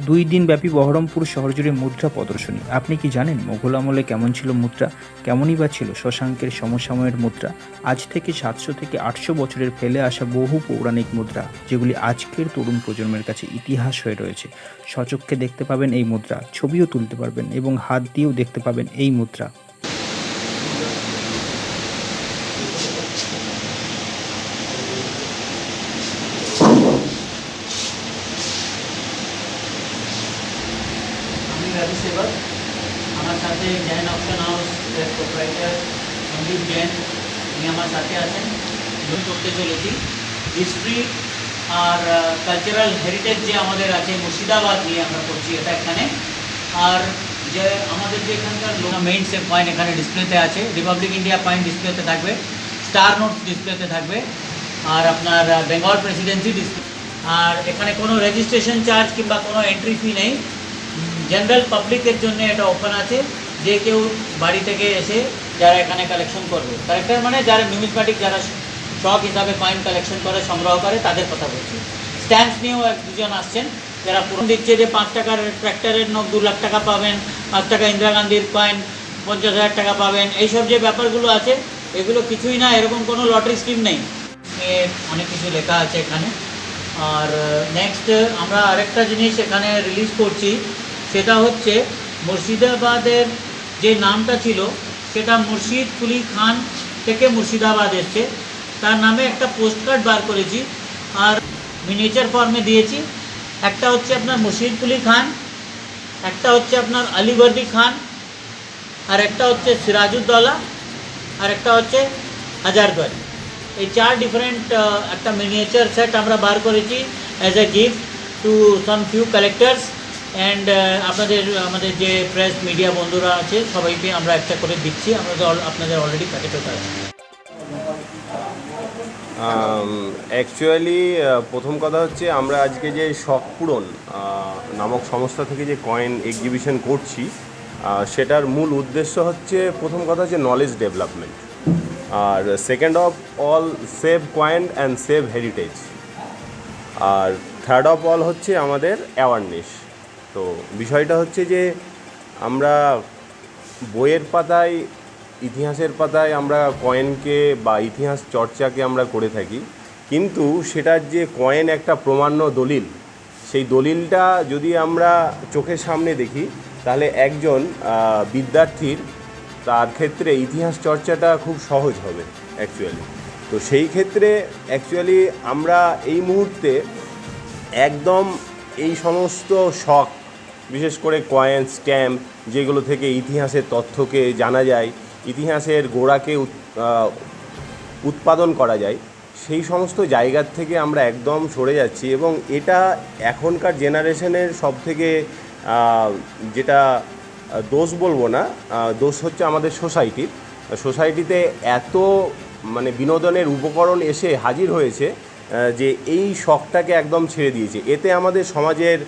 দুই দিনব্যাপী বহরমপুর শহর জুড়ে মুদ্রা প্রদর্শনী। আপনি কি জানেন মোঘল আমলে কেমন ছিল মুদ্রা? কেমনই বা ছিল শশাঙ্কের সমসাময়ের মুদ্রা? আজ থেকে সাতশো থেকে আটশো বছরের ফেলে আসা বহু পৌরাণিক মুদ্রা, যেগুলি আজকের তরুণ প্রজন্মের কাছে ইতিহাস হয়ে রয়েছে। সচক্ষে দেখতে পাবেন এই মুদ্রা, ছবিও তুলতে পারবেন এবং হাত দিয়েও দেখতে পাবেন এই মুদ্রা। আমার সাথে Jain option house proprietor Sandeep Jain, উনি আমার সাথে আছেন। আমি করতে চলেছি। হিস্ট্রি আর কালচারাল হেরিটেজ যে আমাদের আছে, মুর্শিদাবাদ নিয়ে আমরা করছি এটা এখানে। আর যে আমাদের যে এখানকার মেইন সেম পয়েন্ট এখানে ডিসপ্লেতে আছে। রিপাবলিক ইন্ডিয়া পয়েন্ট ডিসপ্লেতে থাকবে। স্টার নোটস ডিসপ্লেতে থাকবে। আর আপনার বেঙ্গল প্রেসিডেন্সি ডিসপ্লে আর এখানে কোনো রেজিস্ট্রেশন চার্জ কিংবা কোনো এন্ট্রি ফি নেই। জেনারেল পাবলিকের জন্য এটা ওপেন আছে। যে কেউ বাড়ি থেকে এসে যারা এখানে কালেকশন করবে। কালেক্টর মানে যারা নিউমিসম্যাটিক যারা শখ হিসাবে কয়েন কালেকশন করে, সংগ্রহ করে, তাদের কথা বলছি। স্ট্যাম্পস নিয়েও এক দুজন আসছেন। যারা পুরো দিচ্ছে যে পাঁচ টাকার ট্র্যাক্টরের নোট দু লাখ টাকা পাবেন, পাঁচ টাকা ইন্দিরা গান্ধীর কয়েন পঞ্চাশ হাজার টাকা পাবেন। এইসব যে ব্যাপারগুলো আছে, এগুলো কিছুই না, এরকম কোনো লটারি স্কিম নেই। অনেক কিছু লেখা আছে এখানে। আর নেক্সট আমরা আরেকটা জিনিস এখানে রিলিজ করছি। সেটা হচ্ছে মুর্শিদাবাদের যে নামটা ছিল, সেটা মুর্শিদ কুলি খান থেকে মুর্শিদাবাদ এসছে। তার নামে একটা পোস্ট কার্ড বার করেছি আর মিনিয়েচার ফর্মে দিয়েছি। একটা হচ্ছে আপনার মুর্শিদ কুলি খান, একটা হচ্ছে আপনার আলিবর্দি খান, আর একটা হচ্ছে সিরাজউদ্দৌলা, আর একটা হচ্ছে হাজারগড়। এই চার ডিফারেন্ট একটা মিনিয়েচার সেট আমরা বার করেছি as a gift to some few collectors and আপনাদের, আমাদের যে প্রেস মিডিয়া বন্ধুরা আছে, সবাইকে আমরা একটা করে দিচ্ছি। আমাদের al- আপনাদের অলরেডি প্যাকেট আছে। অ্যাকচুয়ালি প্রথম কথা হচ্ছে, আমরা আজকে যে শখ পূরণ নামক সংস্থা থেকে যে কয়েন এক্সিবিশন করছি সেটার মূল উদ্দেশ্য হচ্ছে, প্রথম কথা হচ্ছে knowledge development R second of all save coin and save heritage R third of all হচ্ছে আমাদের অ্যাওয়ারনেস তো বিষয়টা হচ্ছে যে আমরা বইয়ের পাতায়, ইতিহাসের পাতায় আমরা কয়েনকে বা ইতিহাস চর্চাকে আমরা করে থাকি। কিন্তু সেটার যে কয়েন একটা প্রমাণ্য দলিল, সেই দলিলটা যদি আমরা চোখের সামনে দেখি, তাহলে একজন বিদ্যার্থীর তার ক্ষেত্রে ইতিহাস চর্চাটা খুব সহজ হবে অ্যাকচুয়ালি তো সেই ক্ষেত্রে অ্যাকচুয়ালি আমরা এই মুহূর্তে একদম এই সমস্ত শখ বিশেষ করে কয়েন স্ট্যাম্প যেগুলো থেকে ইতিহাসের তথ্যকে জানা যায়, ইতিহাসের গোড়াকে উৎ- উৎপাদন করা যায়, সেই সমস্ত জায়গার থেকে আমরা একদম সরে যাচ্ছি এবং এটা এখনকার জেনারেশনের সব থেকে যেটা দোষ বলব না দোষ হচ্ছে আমাদের সোসাইটির। সোসাইটিতে এত মানে বিনোদনের উপকরণ এসে হাজির হয়েছে যে এই শখটাকে একদম ছেড়ে দিয়েছে। এতে আমাদের সমাজের